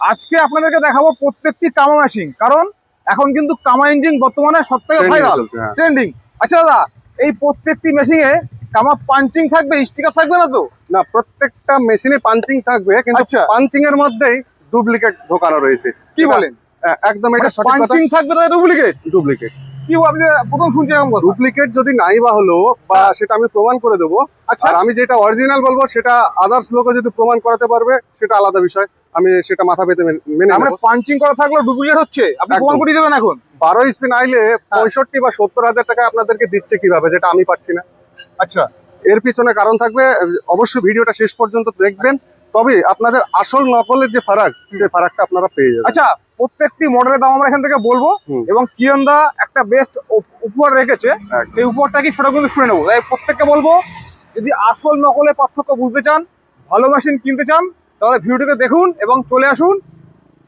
আজকে আপনাদেরকে দেখাবো প্রত্যেকটি কামা মেশিন কারণ এখন কিন্তু কামা ইঞ্জিন বর্তমানে সব থেকে ভাইরাল। ট্রেন্ডিং আচ্ছা দাদা এই প্রত্যেকটি মেশিনে কামা পাঞ্চিং থাকবে স্টিকার থাকবে না তো? না প্রত্যেকটা মেশিনে পাঞ্চিং থাকবে কিন্তু আচ্ছা। পাঞ্চিং এর মধ্যেই ডুপ্লিকেট ঢোকানো রয়েছে। কি বলেন? একদম এটা সঠিক পাঞ্চিং থাকবে না ডুপ্লিকেট ডুপ্লিকেট কি আপনি প্রথম শুনছি এরকম কথা? ডুপ্লিকেট যদি নাই বা হলো বা সেটা আমি প্রমাণ করে দেবো। আচ্ছা। আমি যেটা অরিজিনাল বলব সেটা আদার্স লোকে যদি প্রমাণ করাতে পারবে সেটা আলাদা বিষয়। আমি সেটা মাথা পেতে মেনে- আমরা পাঞ্চিং করা থাকলেও ডুপ্লিকেট হচ্ছে? আপনি প্রমাণ করে দেবেন এখন? বারো স্পিন আইলে পঁয়ষট্টি বা সত্তর হাজার টাকা আপনাদেরকে দিচ্ছে কীভাবে যেটা আমি পাচ্ছি না। আচ্ছা। এর পিছনে কারণ থাকবে অবশ্যই ভিডিওটা শেষ পর্যন্ত দেখবেন। তবে আপনাদের আসল নকলের যে ফারাক সেই ফারাকটা আপনারা পেয়ে যাবেন। আচ্ছা প্রত্যেকটি মডেলের দাম আমরা এখান থেকে বলব এবং কিরণ দা একটা বেস্ট উপহার রেখেছে। সেই উপহারটা কি সেটা কিন্তু শুনে নেব। তাই প্রত্যেককে বলব যদি আসল নকলের পার্থক্য বুঝতে চান ভালো মেশিন কিনতে চান তাহলে ভিডিওটিকে দেখুন এবং চলে আসুন।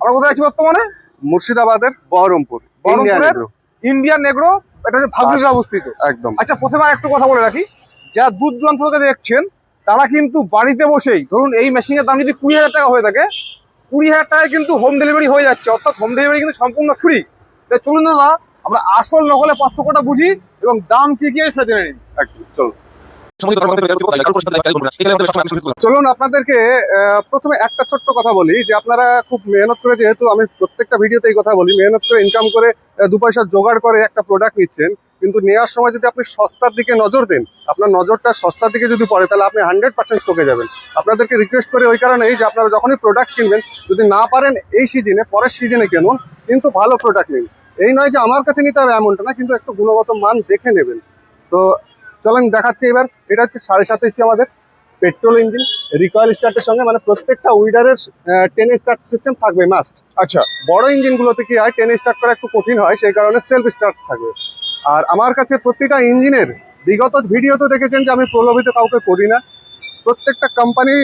আমরা কোথায় আছি বর্তমানে? মুর্শিদাবাদের বহরমপুর ইন্ডিয়ান ইন্ডিয়ান নেগ্রো এটা হচ্ছে ভাগ্যে অবস্থিত। একদম। আচ্ছা প্রথমে একটু কথা বলে রাখি। যারা দূর দূরান্ত থেকে দেখছেন তারা কিন্তু বাড়িতে বসেই ধরুন এই মেশিনের দাম যদি কুড়ি হাজার টাকা হয়ে থাকে কুড়ি হাজার টাকায় কিন্তু হোম ডেলিভারি হয়ে যাচ্ছে। অর্থাৎ হোম ডেলিভারি কিন্তু সম্পূর্ণ ফ্রি তাই চলুন দাদা আমরা আসল নকলে পার্থক্যটা বুঝি এবং দাম কি কি সেটা জেনে নিন চলুন। চলুন আপনাদেরকে প্রথমে একটা ছোট্ট কথা বলি যে আপনারা খুব মেহনত করে যেহেতু আমি প্রত্যেকটা ভিডিওতে এই কথা বলি মেহনত করে ইনকাম করে দু পয়সা জোগাড় করে একটা প্রোডাক্ট নিচ্ছেন কিন্তু নেওয়ার সময় যদি আপনি সস্তার দিকে নজর দেন আপনার নজরটা সস্তার দিকে যদি পড়ে তাহলে আপনি হান্ড্রেড পার্সেন্ট ঠকে যাবেন। আপনাদেরকে রিকোয়েস্ট করে ওই কারণেই যে আপনারা যখনই প্রোডাক্ট কিনবেন যদি না পারেন এই সিজনে পরের সিজনে কিনুন কিন্তু ভালো প্রোডাক্ট নিন। এই নয় যে আমার কাছে নিতে হবে এমনটা না কিন্তু একটু গুণগত মান দেখে নেবেন। তো চলেন দেখাচ্ছি এবার এটা হচ্ছে সাড়ে সাত ইঞ্চি আমাদের পেট্রোল ইঞ্জিন রিকয়েল স্টার্টের সঙ্গে মানে প্রত্যেকটা উইডারের টেন স্টার্ট সিস্টেম থাকবে মাস্ট আচ্ছা। বড় ইঞ্জিনগুলোতে কি হয় টেন স্টার্ট করা একটু কঠিন হয় সেই কারণে সেলফ স্টার্ট থাকবে। আর আমার কাছে প্রতিটা ইঞ্জিনের বিগত ভিডিও তো দেখেছেন যে আমি প্রলোভিত কাউকে করি না। প্রত্যেকটা কোম্পানি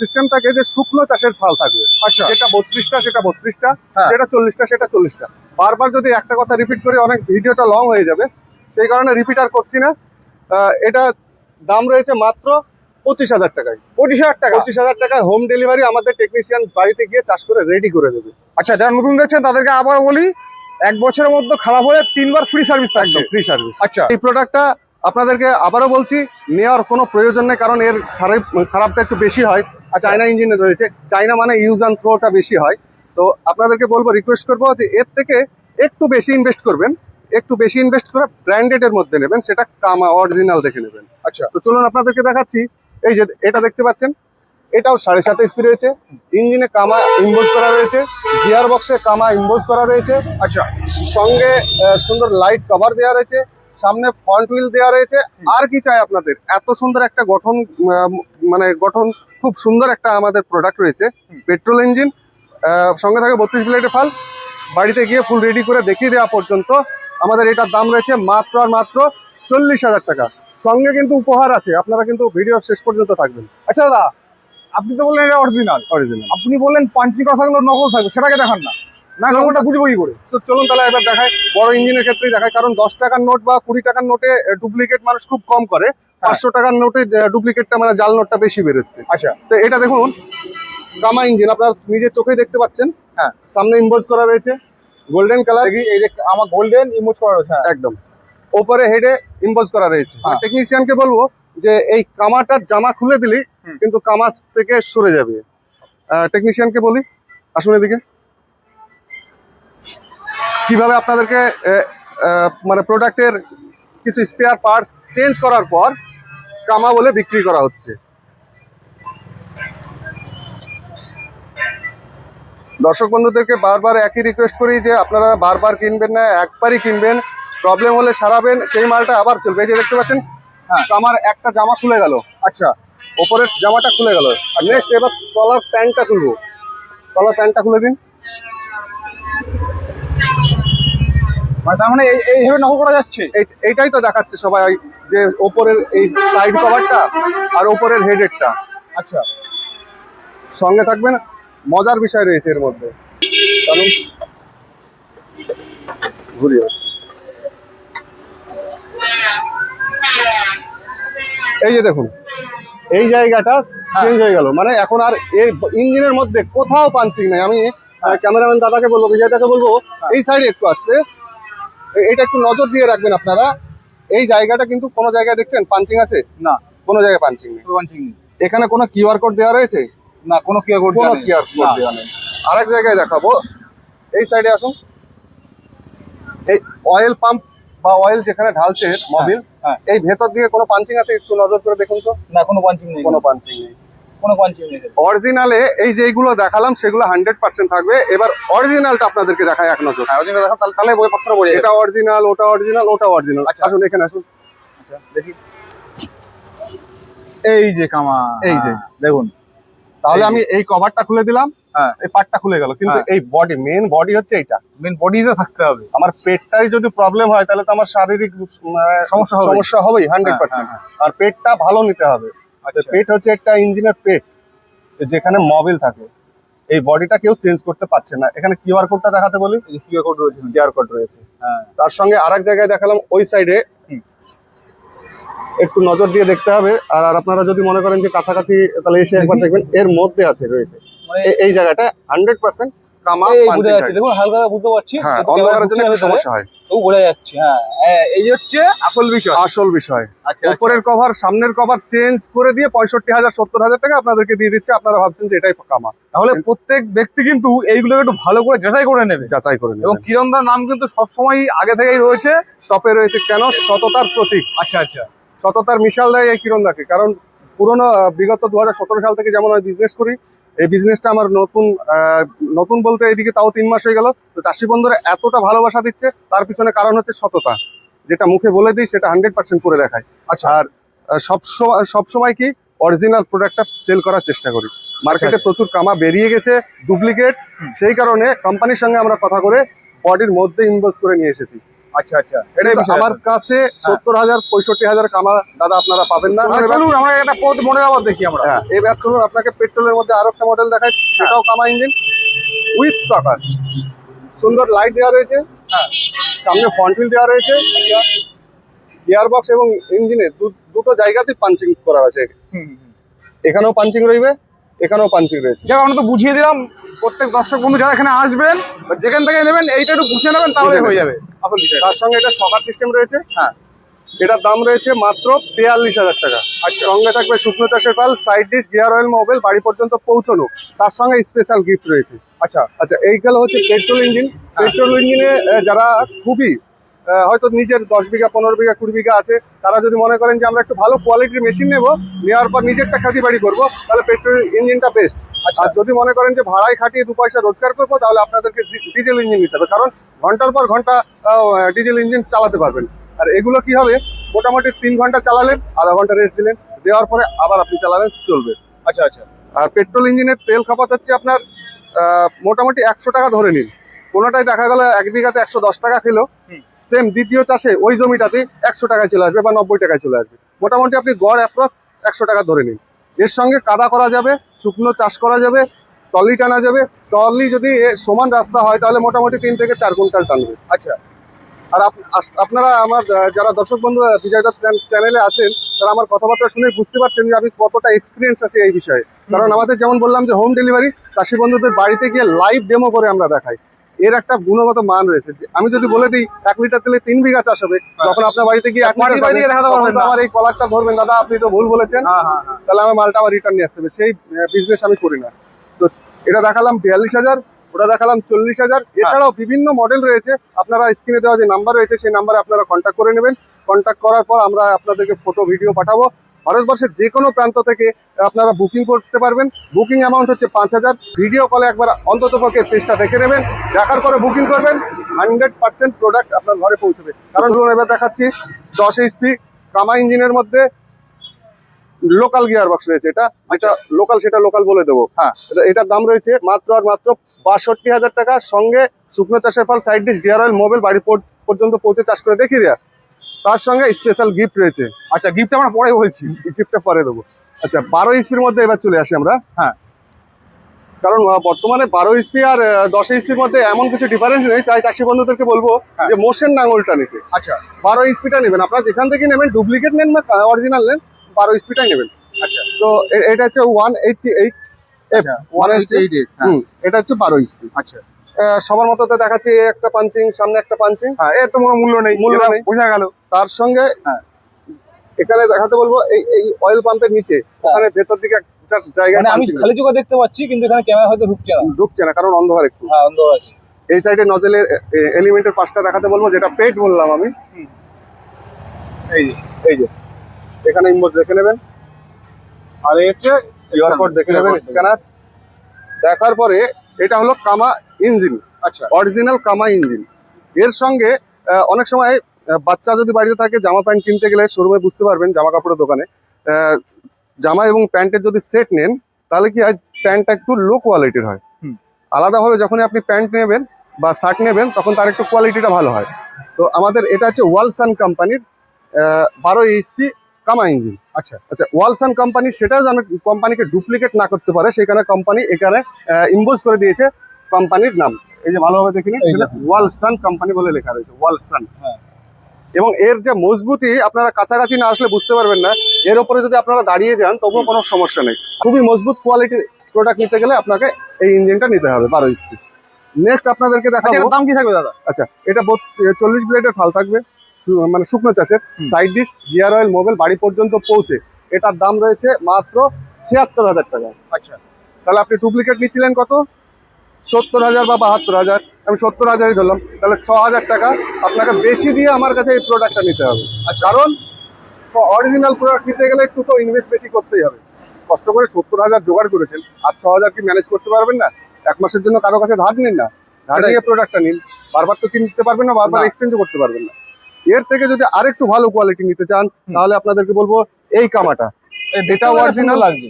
সিস্টেম থাকে যে শুকনো চাষের ফাল থাকবে। আচ্ছা। সেটা বত্রিশটা সেটা বত্রিশটা সেটা চল্লিশটা সেটা চল্লিশটা। বারবার যদি একটা কথা রিপিট করি অনেক ভিডিওটা লং হয়ে যাবে। সেই কারণে রিপিট আর করছি না। এটা দাম রয়েছে মাত্র পঁচিশ হাজার টাকায়। পঁচিশ হাজার টাকা? পঁচিশ হাজার টাকায় হোম ডেলিভারি আমাদের টেকনিশিয়ান বাড়িতে গিয়ে চাষ করে রেডি করে দেবে। আচ্ছা যারা নতুন দেখছেন তাদেরকে আবার বলি এক বছরের মধ্যে খারাপ হলে তিনবার ফ্রি সার্ভিস থাকছে একদম ফ্রি সার্ভিস আচ্ছা। এই প্রোডাক্টটা আপনাদেরকে আবারও বলছি নেওয়ার কোনো প্রয়োজন নেই কারণ এর খারাপ খারাপটা একটু বেশি হয়। আর চায়না ইঞ্জিনে রয়েছে। চায়না মানে ইউজ অ্যান্ড থ্রোটা বেশি হয়। তো আপনাদেরকে বলব রিকোয়েস্ট করব যে এর থেকে একটু বেশি ইনভেস্ট করবেন। একটু বেশি ইনভেস্ট করে ব্র্যান্ডেড এর মধ্যে নেবেন। সেটা কামা অরিজিনাল দেখে নেবেন। আচ্ছা। তো চলুন আপনাদেরকে দেখাচ্ছি। এই যে এটা দেখতে পাচ্ছেন। এটাও সাড়ে সাত এসপি রয়েছে। ইঞ্জিনে কামা ইম্বোজ করা রয়েছে গিয়ার বক্সে কামা ইম্বোজ করা রয়েছে। আচ্ছা সঙ্গে সুন্দর লাইট কভার দেওয়া রয়েছে, সামনে ফ্রন্ট হুইল দেওয়া রয়েছে। আর কি চাই আপনাদের? এত সুন্দর একটা গঠন মানে গঠন, খুব সুন্দর একটা আমাদের প্রোডাক্ট রয়েছে। পেট্রোল ইঞ্জিন সঙ্গে থাকে বত্রিশ প্লেটের ফাল বাড়িতে গিয়ে ফুল রেডি করে দেখিয়ে দেওয়া পর্যন্ত আমাদের এটার দাম রয়েছে মাত্র আর মাত্র চল্লিশ হাজার টাকা। সঙ্গে কিন্তু উপহার আছে, আপনারা কিন্তু ভিডিও শেষ পর্যন্ত থাকবেন। আচ্ছা দাদা আপনি তো বললেন এটা অরিজিনাল অরিজিনাল আপনি বললেন পাঞ্চি কথা থাকলেও নকল থাকবে সেটাকে দেখান না। না নকলটা বুঝব কি করে? তো চলুন তাহলে এবার দেখায় বড় ইঞ্জিনের ক্ষেত্রেই দেখায় কারণ দশ টাকার নোট বা কুড়ি টাকার নোটে ডুপ্লিকেট মানুষ খুব কম করে। পাঁচশো টাকার নোটে ডুপ্লিকেটটা মানে জাল নোটটা বেশি বেরোচ্ছে। আচ্ছা। তো এটা দেখুন গামা ইঞ্জিন আপনার নিজের চোখে দেখতে পাচ্ছেন। হ্যাঁ। সামনে ইম্বোজ করা রয়েছে গোল্ডেন কালার। এই যে আমার গোল্ডেন ইমোজ করা রয়েছে হ্যাঁ। একদম। ওপরে হেডে ইম্বোজ করা রয়েছে। হ্যাঁ। টেকনিশিয়ানকে বলব যে এই কামাটার জামা খুলে দিলি হুম। কিন্তু কামা থেকে সরে যাবে। টেকনিশিয়ানকে বলি আসুন এদিকে। কীভাবে আপনাদেরকে মানে প্রোডাক্টের কিছু স্পেয়ার পার্টস চেঞ্জ করার পর কামা বলে বিক্রি করা হচ্ছে। দর্শক বন্ধুদেরকে বারবার একই রিকোয়েস্ট করি যে আপনারা বারবার কিনবেন না একবারই কিনবেন। প্রবলেম হলে সারাবেন সেই মালটা আবার চলবে। এই যে দেখতে পাচ্ছেন হ্যাঁ। আমার একটা জামা খুলে গেল। আচ্ছা। ওপরের জামাটা খুলে গেল। নেক্সট এবার তলার প্যান্টটা খুলবো। তলার প্যান্টটা খুলে দিন। মানে তার মানে এই- এইভাবে নকল করা যাচ্ছে? এই- এইটাই তো দেখাচ্ছে সবাই যে ওপরের এই সাইড কভারটা আর ওপরের হেডেরটা আচ্ছা। সঙ্গে থাকবেন মজার বিষয় রয়েছে এর মধ্যে। চলুন। ঘুরিয়ে এই যে দেখুন এই জায়গাটা চেঞ্জ হয়ে গেল। মানে এখন আর এই ইঞ্জিনের মধ্যে কোথাও পাঞ্চিং নাই। আমি ক্যামেরাম্যান দাদাকে বলব বিজয়দাকে বলব হ্যাঁ। এই সাইডে একটু আসতে। এ- এটা একটু নজর দিয়ে রাখবেন আপনারা। এই জায়গাটা কিন্তু কোনো জায়গায় দেখছেন পাঞ্চিং আছে? না। কোনো জায়গায় পাঞ্চিং নেই। punching নেই। এখানে কোনো কিউআর কোড দেওয়া রয়েছে? না কোনো কিউআর কোড কোনো কিউআর কোড দেওয়া নেই। আরেক জায়গায় দেখাবো। এই সাইডে আসুন। এই অয়েল পাম্প বা অয়েল যেখানে ঢালছে মোবিল হ্যাঁ। এই ভেতর দিয়ে কোনো পাঞ্চিং আছে? একটু নজর করে দেখুন তো। না কোনো পাঞ্চিং নেই। কোনো পাঞ্চিং নেই। কোনো পাঞ্চিং নেই। অরিজিনালে এই যেগুলো দেখালাম সেগুলো হান্ড্রেড পার্সেন্ট থাকবে। এবার অরিজিনালটা আপনাদেরকে দেখায় এক নজর। হ্যাঁ ওই তাহলে বই পত্র বোঝা এটা অরিজিনাল ওটা অরিজিনাল ওটা অরিজিনাল আচ্ছা। আসুন এখানে আসুন। আচ্ছা দেখি। এই যে কামা এই যে। হ্যাঁ, দেখুন। তাহলে আমি এই কভারটা খুলে দিলাম হ্যাঁ। এই পার্টটা খুলে গেল। কিন্তু হ্যাঁ। এই বডি মেন বডি হচ্ছে এইটা। মেন বডিতে থাকতে হবে। আমার পেটটাই যদি প্রবলেম হয় তাহলে তো আমার শারীরিক সমস্যা হবে। সমস্যা হবেই হান্ড্রেড হ্যাঁ, পার্সেন্ট আর পেটটা ভালো নিতে হবে। আচ্ছা। পেট হচ্ছে একটা ইঞ্জিনের পেট যেখানে মোবিল থাকে। এই বডিটা কেউ চেঞ্জ করতে পারছে না। এখানে কিউআর কোডটা দেখাতে বলি। এই কিউআর কোড রয়েছে। কিউআর কোড রয়েছে। হ্যাঁ। তার সঙ্গে আরেক জায়গায় দেখালাম ওই সাইডে। একটু নজর দিয়ে দেখতে হবে। আর আপনারা যদি মনে করেন যে কাছাকাছি তাহলে এসে একবার দেখবেন এর মধ্যে আছে রয়েছে। মানে এই জায়গাটা হান্ড্রেড পার্সেন্ট কামা। দেখুন হালকা বুঝতে পারছি। হ্যাঁ অন্ধকারের জন্য সমস্যা হয়। তবু বোঝা যাচ্ছে হ্যাঁ। হ্যাঁ, এই হচ্ছে আসল বিষয়। আসল বিষয়। আচ্ছা উপরের কভার সামনের কভার চেঞ্জ করে দিয়ে পঁয়ষট্টি হাজার সত্তর হাজার টাকা আপনাদেরকে দিয়ে দিচ্ছে। আপনারা ভাবছেন যে এটাই কামা তাহলে প্রত্যেক ব্যক্তি কিন্তু এইগুলোকে একটু ভালো করে যাচাই করে নেবে। যাচাই করে এবং নেবেন কিরণদার নাম কিন্তু সবসময় আগে থেকেই রয়েছে। টপে রয়েছে কেন? সততার প্রতীক। আচ্ছা আচ্ছা। সততার মিশাল দেয় এই কিরণদাকে কারণ পুরোনো বিগত দু হাজার সতেরো সাল থেকে যেমন আমি বিজনেস করি এই বিজনেসটা আমার নতুন নতুন বলতে এইদিকে তাও তিন মাস হয়ে গেল। তো চাষি বন্ধুরা এতটা ভালোবাসা দিচ্ছে তার পিছনে কারণ হচ্ছে সততা। যেটা মুখে বলে দিই সেটা হান্ড্রেড পার্সেন্ট করে দেখায়। আচ্ছা। আর আহ, সব সময় কি অরিজিনাল প্রোডাক্টটা সেল করার চেষ্টা করি। মার্কেটে আচ্ছা। প্রচুর কামা বেরিয়ে গেছে ডুপ্লিকেট সেই কারণে কোম্পানির সঙ্গে আমরা কথা করে বডির মধ্যে ইনভেস্ট করে নিয়ে এসেছি। আচ্ছা আচ্ছা। এটাই আমার কাছে সত্তর হাজার পঁয়ষট্টি হাজার কামা দাদা আপনারা পাবেন না। চলুন আমরা একটা পথ মনে আবার দেখি আমরা। হ্যাঁ এবার চলুন আপনাকে পেট্রোলের মধ্যে আরও একটা মডেল দেখাই। সেটাও কামা ইঞ্জিন। উইথ সকার। সুন্দর লাইট দেওয়া রয়েছে। হ্যাঁ। সামনে ফ্রন্ট হুইল দেওয়া রয়েছে। গিয়ার বক্স এবং ইঞ্জিনে দুটো জায়গাতেই পাঞ্চিং করা আছে। এখানেও পাঞ্চিং রইবে। এখানেও পাঞ্চিং রয়েছে। যাক আমরা তো বুঝিয়ে দিলাম। প্রত্যেক দর্শক বন্ধু যারা এখানে আসবেন যেখান থেকে নেবেন এইটা একটু বুঝে নেবেন তাহলে হয়ে যাবে। তার সঙ্গে এটা সকার সিস্টেম রয়েছে। হ্যাঁ। এটার দাম রয়েছে মাত্র বিয়াল্লিশ হাজার টাকা। আর সঙ্গে থাকবে শুকনো চাষের পাল side dish gear oil mobile বাড়ি পর্যন্ত পৌঁছানো। তার সঙ্গে স্পেশাল গিফট রয়েছে। আচ্ছা। আচ্ছা এইগুলো হচ্ছে পেট্রোল ইঞ্জিন পেট্রোল ইঞ্জিনে যারা খুবই হয়তো নিজের দশ বিঘা পনেরো বিঘা কুড়ি বিঘা আছে। তারা যদি মনে করেন যে আমরা একটু ভালো কোয়ালিটির মেশিন নেব নেওয়ার পর নিজেরটা খাতি বাড়ি করব তাহলে পেট্রোল ইঞ্জিনটা বেস্ট আর যদি মনে করেন যে ভাড়ায় খাটিয়ে দু পয়সা রোজগার করব তাহলে আপনাদেরকে ডিজেল ইঞ্জিন নিতে হবে। কারণ ঘণ্টার পর ঘণ্টা ডিজেল ইঞ্জিন চালাতে পারবেন। আর এগুলো কি হবে? মোটামুটি তিন ঘণ্টা চালালেন আধা ঘণ্টা রেস্ট দিলেন। দেওয়ার পরে আবার আপনি চালালেন চলবে। আচ্ছা আচ্ছা। আর পেট্রোল ইঞ্জিনের তেল খপত হচ্ছে আপনার মোটামুটি একশো টাকা ধরে নিন। কোনোটাই দেখা গেল এক বিঘাতে একশো দশ টাকা হুম। সেম দ্বিতীয় চাষে ওই জমিটাতে একশো টাকায় চলে আসবে বা নব্বই টাকায় চলে আসবে। মোটামুটি আপনি গড় অ্যাপ্রক্স একশো টাকা ধরে নিন। এর সঙ্গে কাদা করা যাবে শুকনো চাষ করা যাবে টলি টানা যাবে। টলি যদি সমান রাস্তা হয় তাহলে মোটামুটি তিন থেকে চার কুইন্টাল টানবে। আচ্ছা। আর আপ- আপনারা আমার যারা দর্শক বন্ধু আহ, বিজয়দা চ্যানেলে আছেন তারা আমার কথাবার্তা শুনে বুঝতে পারছেন যে আমি কতটা এক্সপিরিয়েন্স আছে এই বিষয়ে। কারণ আমাদের যেমন বললাম যে হোম ডেলিভারি চাষি বন্ধুদের বাড়িতে গিয়ে লাইভ ডেমো করে আমরা দেখাই। এর একটা গুণগত মান রয়েছে। আমি যদি বলে দিই এক লিটার তেলে তিন বিঘা চাষ হবে তখন আপনার বাড়িতে গিয়ে এক। আমার এই কলারটা ধরবেন। দাদা আপনি তো ভুল বলেছেন। হ্যাঁ হ্যাঁ হ্যাঁ। তাহলে আমার মালটা আবার রিটার্ন নিয়ে আসতে হবে। সেই বিজনেস আমি করি না। তো এটা দেখালাম বিয়াল্লিশ হাজার ওটা দেখালাম চল্লিশ হাজার। এছাড়াও বিভিন্ন মডেল রয়েছে। আপনারা স্ক্রিনে দেওয়া যে নাম্বার রয়েছে সেই নাম্বারে আপনারা কন্ট্যাক্ট করে নেবেন। কন্ট্যাক্ট করার পর আমরা আপনাদেরকে ফটো ভিডিও পাঠাবো। ভারতবর্ষের যে কোনো প্রান্ত থেকে আপনারা বুকিং করতে পারবেন। বুকিং অ্যামাউন্ট হচ্ছে পাঁচ হাজার। ভিডিও কলে একবার অন্তত পক্ষে পেজটা দেখে নেবেন। দেখার পরে বুকিং করবেন। হান্ড্রেড পার্সেন্ট প্রোডাক্ট আপনার ঘরে পৌঁছবে। কারণ ধরুন এবার দেখাচ্ছি দশ এইচপি কামা ইঞ্জিনের মধ্যে লোকাল গিয়ার বক্স রয়েছে এটা। যেটা লোকাল সেটা লোকাল বলে দেবো। হ্যাঁ। এটা- এটার দাম রয়েছে মাত্র আর মাত্র বাষট্টি হাজার টাকা। সঙ্গে শুকনো চাষের ফল side dish gear oil mobile বাড়ি পর্যন্ত পৌঁছে চাষ করে দেখিয়ে দেওয়া তার সঙ্গে স্পেশাল গিফট রয়েছে। আচ্ছা গিফট আমরা পরে বলছি। গিফটটা পরে দেবো। আচ্ছা বারো ইস্পির মধ্যে এবার চলে আসি আমরা। হ্যাঁ। কারণ বর্তমানে বারো ইস্পি আর দশ ইস্পির মধ্যে এমন কিছু ডিফারেন্স নেই তাই চাষি বন্ধুদেরকে বলব হ্যাঁ। যে মোশন নাঙলটা নিতে। আচ্ছা। বারো ইস্পিটা নেবেন। আপনারা যেখান থেকে নেবেন ডুপ্লিকেট নেন বা অরিজিনাল নেন বারো ইস্পিটাই নেবেন। আচ্ছা। তো এটা হচ্ছে ওয়ান এইটটি এইট হচ্ছে- 188 হুম এটা হচ্ছে বারো ইস্পি আচ্ছা। সবার মতো তো দেখাচ্ছে একটা পাঞ্চিং সামনে একটা পাঞ্চিং হ্যাঁ এর তো কোনো মূল্য নেই মূল্য নেই। বোঝা গেল। তার সঙ্গে হ্যাঁ। এখানে দেখাতে বলব এই এই অয়েল পাম্পের নিচে ওখানে ভেতর দিকে একটা জায়গায় মানে আমি খালি চোখে দেখতে পাচ্ছি কিন্তু এখানে ক্যামেরা হয়তো ঢুকছে না। ঢুকছে না কারণ অন্ধকার একটু। হ্যাঁ অন্ধকার আছে। এই সাইডে নজেলের এলিমেন্টের পাশটা দেখাতে বলব যেটা পেট বললাম আমি। এই যে। এই যে। এখানে দেখে নেবেন। আর এই হচ্ছে কিউআর কোড দেখে নেবেন স্ক্যানার দেখার পরে এটা হলো কামা ইঞ্জিন আচ্ছা। অরিজিনাল কামা ইঞ্জিন। এর সঙ্গে অনেক সময় বাচ্চা যদি বাড়িতে থাকে জামা প্যান্ট কিনতে গেলে শোরুমে বুঝতে পারবেন জামা কাপড়ের দোকানে। জামা এবং প্যান্টের যদি সেট নেন তাহলে কি হয় প্যান্টটা একটু লো কোয়ালিটির হয়। আলাদাভাবে যখন আপনি প্যান্ট নেবেন বা শার্ট নেবেন তখন তার একটু কোয়ালিটিটা ভালো হয়। তো আমাদের এটা হচ্ছে ওয়ালসান কোম্পানির বারো এইচপি কামা ইঞ্জিন। আচ্ছা। আচ্ছা ওয়ালসান কোম্পানি সেটাও যেন কোম্পানিকে ডুপ্লিকেট না করতে পারে সেখানে কোম্পানি এখানে ইম্পোজ করে দিয়েছে কোম্পানির নাম। এই যে ভালোভাবে দেখে নিন এই ওয়ালসান কোম্পানি বলে লেখা রয়েছে ওয়ালসান। হ্যাঁ। এবং এর যে মজবুতি আপনারা কাছাকাছি না আসলে বুঝতে পারবেন না এর উপরে যদি আপনারা দাঁড়িয়ে যান তবুও কোনো সমস্যা নেই। খুবই মজবুত কোয়ালিটির প্রোডাক্ট নিতে গেলে আপনাকে এই ইঞ্জিনটা নিতে হবে বারো স্পিড নেক্সট আপনাদেরকে আচ্ছা দেখাবো। দাম কি থাকবে দাদা? আচ্ছা এটা চল্লিশ ব্লেডের ফাল থাকবে। মানে শুকনো চাষের। Side dish gear oil mobile বাড়ি পর্যন্ত পৌঁছে। এটার দাম রয়েছে মাত্র ছিয়াত্তর হাজার টাকা। আচ্ছা। তাহলে আপনি ডুপ্লিকেট নিচ্ছিলেন কত? সত্তর হাজার বা বাহাত্তর হাজার। আমি সত্তর হাজারই ধরলাম। তাহলে ছ হাজার টাকা আপনাকে বেশি দিয়ে আমার কাছে এই প্রোডাক্টটা নিতে হবে। কারণ অরিজিনাল প্রোডাক্ট নিতে গেলে একটু তো ইনভেস্ট বেশি করতেই হবে। কষ্ট করে সত্তর হাজার জোগাড় করেছেন। আর ছ হাজার কি ম্যানেজ করতে পারবেন না? এক মাসের জন্য কারও কাছে ধার নিন না। ধার নিয়ে প্রোডাক্টটা নিন। বারবার তো কিনতে পারবেন না বারবার এক্সচেঞ্জও করতে পারবেন না। এর থেকে যদি আরেকটু ভালো কোয়ালিটি নিতে চান তাহলে আপনাদেরকে বলব এই কামাটা। এটা অরিজিনাল লাগছে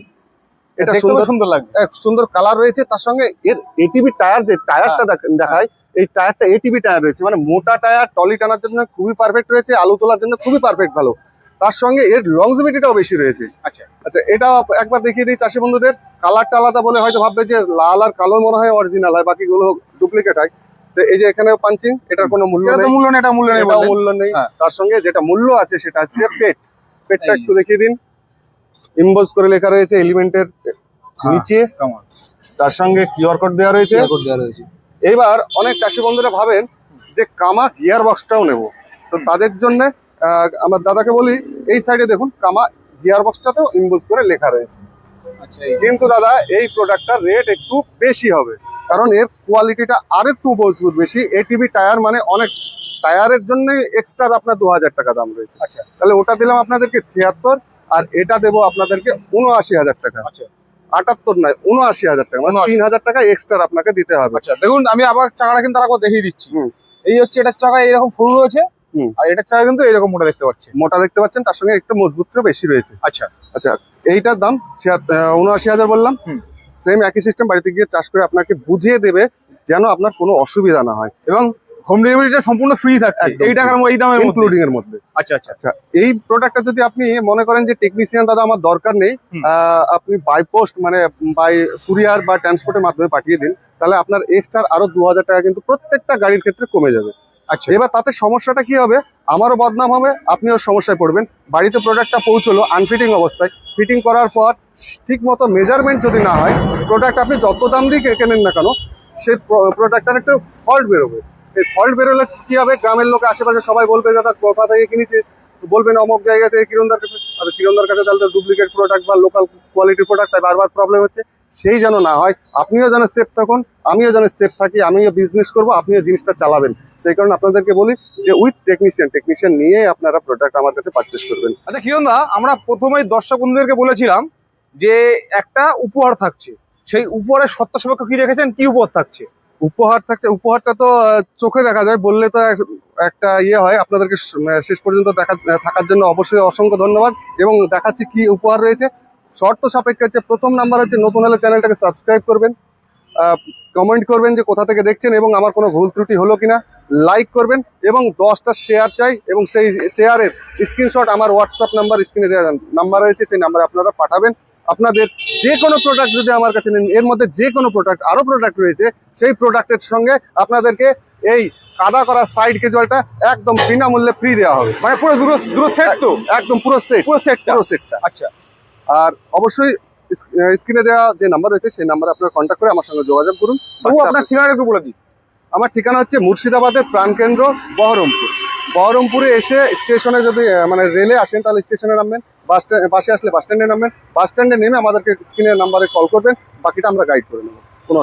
এটা সুন্দর সুন্দর লাগবে। সুন্দর কালার রয়েছে তার সঙ্গে এর এটিভি টায়ার যে টায়ারটা দেখায় এই টায়ারটা এটিভি টায়ার রয়েছে। মানে মোটা টায়ার টলি টানার জন্য খুবই পারফেক্ট রয়েছে আলু তোলার জন্য খুবই পারফেক্ট ভালো। তার সঙ্গে এর লংজিভিটিটাও বেশি রয়েছে। আচ্ছা। আচ্ছা এটা একবার দেখিয়ে দিই চাষি বন্ধুদের। কালারটা আলাদা বলে হয়তো ভাববে যে লাল আর কালো মনে হয় অরিজিনাল হয় বাকিগুলো ডুপ্লিকেট হয়। এই যে এখানে পাঞ্চিং এটার কোনো মূল্য নেই। মূল্য নেই এটা মূল্য নেই এটাও মূল্য নেই। হ্যাঁ। তার সঙ্গে যেটা মূল্য আছে সেটা হচ্ছে পেট। পেটটা একটু দেখিয়ে দিন। ইম্বোজ করে লেখা রয়েছে এলিমেন্টের হ্যাঁ। নিচে। তার সঙ্গে কিউআর কোড দেওয়া রয়েছে। এইবার অনেক চাষি বন্ধুরা ভাবেন যে কামা গিয়ার বক্সটাও নেব। তো তাদের জন্য আমার দাদাকে বলি এই সাইডে দেখুন কামা গিয়ার বক্সটাতেও ইম্বোজ করে লেখা রয়েছে। আচ্ছা কিন্তু দাদা এই প্রোডাক্টটার রেট একটু বেশি হবে। কারণ এর কোয়ালিটিটা আরেকটু মজবুত বেশি। এটিভি টায়ার মানে অনেক টায়ারের জন্য এক্সট্রা আপনার দু হাজার টাকা দাম রয়েছে। আচ্ছা। তাহলে ওটা দিলাম আপনাদেরকে ছিয়াত্তর আর এটা দেবো আপনাদেরকে উনআশি হাজার টাকা। আচ্ছা। আটাত্তর নয় উনআশি হাজার টাকা। মানে তিন হাজার টাকা এক্সট্রা আপনাকে দিতে হবে। আচ্ছা দেখুন আমি আবার চাকাটা কিন্তু আরেকবার দেখিয়ে দিচ্ছি। হুম। এই হচ্ছে এটার চাকা এরকম সরু রয়েছে। আর এটার চাকা কিন্তু এরকম মোটা দেখতে পাচ্ছি। মোটা দেখতে পাচ্ছেন তার সঙ্গে একটু মজবুতটাও বেশি রয়েছে। আচ্ছা। আচ্ছা এইটার দাম উনআশি হাজার বললাম। সেম একই সিস্টেম বাড়িতে গিয়ে চাষ করে আপনাকে বুঝিয়ে দেবে যেন আপনার কোনো অসুবিধা না হয়। এবং হোম ডেলিভারিটা সম্পূর্ণ ফ্রি থাকছে। এই টাকার এই দামের মধ্যে। ইনক্লুডিং এর মধ্যে। আচ্ছা আচ্ছা। আচ্ছা এই প্রোডাক্টটা যদি আপনি মনে করেন যে টেকনিশিয়ান দাদা আমার দরকার নেই আপনি বাই পোস্ট মানে বাই কুরিয়ার বা ট্রান্সপোর্টের মাধ্যমে পাঠিয়ে দিন তাহলে আপনার এক্সট্রা আরও দু হাজার টাকা কিন্তু প্রত্যেকটা গাড়ির ক্ষেত্রে কমে যাবে। এবার তাতে সমস্যাটা কি হবে? আমারও বদনাম হবে, আপনিও সমস্যায় পড়বেন। বাড়িতে প্রোডাক্টটা পৌঁছলো আনফিটিং অবস্থায়। ফিটিং করার পর ঠিক মতো মেজারমেন্ট যদি না হয় প্রোডাক্ট আপনি যত দাম দিয়ে কেনেন না কেন, সেই প্রোডাক্টটার একটু ফল্ট বেরোবে। এই ফল্ট বেরোলে কি হবে? গ্রামের লোক আশেপাশে সবাই বলবে, দাদা, কোথা থেকে কিনেছিস? বলবেন, অমক জায়গা থেকে কিরণদার কাছে। আর কিরণদার কাছে তাহলে ডুপ্লিকেট প্রোডাক্ট বা লোকাল কোয়ালিটির প্রোডাক্ট তাই বারবার প্রবলেম হচ্ছে। সেই যেন না হয় আপনিও যেন সেফ থাকুন আমিও যেন সেফ থাকি আমিও বিজনেস করব আপনিও জিনিসটা চালাবেন। সেই কারণে আপনাদেরকে বলি যে উইথ টেকনিশিয়ান টেকনিশিয়ান নিয়ে আপনারা প্রোডাক্ট আমার কাছে পারচেস করবেন। আচ্ছা কিরণ দা আমরা প্রথমেই দর্শক বন্ধুদেরকে বলেছিলাম যে একটা উপহার থাকছে। সেই উপহারের সত্য সাপেক্ষ কি রেখেছেন? কি উপহার থাকছে? উপহার থাকছে উপহারটা তো চোখে দেখা যায় বললে তো এক- একটা ইয়ে হয়। আপনাদেরকে শেষ পর্যন্ত দেখা থাকার জন্য অবশ্যই অসংখ্য ধন্যবাদ এবং দেখাচ্ছি কি উপহার রয়েছে। শর্ত সাপেক্ষে হচ্ছে প্রথম নাম্বার হচ্ছে নতুন হলে চ্যানেলটাকে সাবস্ক্রাইব করবেন কমেন্ট করবেন যে কোথা থেকে দেখছেন এবং আমার কোনো ভুল ত্রুটি হলো কিনা লাইক করবেন এবং দশটা শেয়ার চাই এবং সেই শেয়ারের স্ক্রিনশট আমার হোয়াটসঅ্যাপ নাম্বার স্ক্রিনে দেওয়া নাম্বার রয়েছে সেই নাম্বারে আপনারা পাঠাবেন। আপনাদের যে কোনো প্রোডাক্ট যদি আমার কাছে নেন এর মধ্যে যে কোনো প্রোডাক্ট আরও প্রোডাক্ট রয়েছে সেই প্রোডাক্টের সঙ্গে আপনাদেরকে এই কাদা করা সাইড কেজুয়ালটা একদম বিনামূল্যে ফ্রি দেওয়া হবে। মানে পুরো দুটো সেট তো? একদম পুরো সেট পুরো সেটটা পুরো সেটটা আচ্ছা। আর অবশ্যই স্ক্রিনে দেওয়া যে নাম্বার রয়েছে সেই নাম্বারে আপনারা কন্ট্যাক্ট করে আমার সঙ্গে যোগাযোগ করুন। আপনার ঠিকানা একটু বলে দিন। আমার ঠিকানা হচ্ছে মুর্শিদাবাদের প্রাণকেন্দ্র বহরমপুর। বহরমপুরে এসে স্টেশনে যদি মানে রেলে আসেন তাহলে স্টেশনে নামবেন বাস স্ট্যান্ড বাসে আসলে বাস স্ট্যান্ডে নামবেন বাস স্ট্যান্ডে নেমে আমাদেরকে স্ক্রিনের নাম্বারে কল করবেন বাকিটা আমরা গাইড করে নেব। কোনো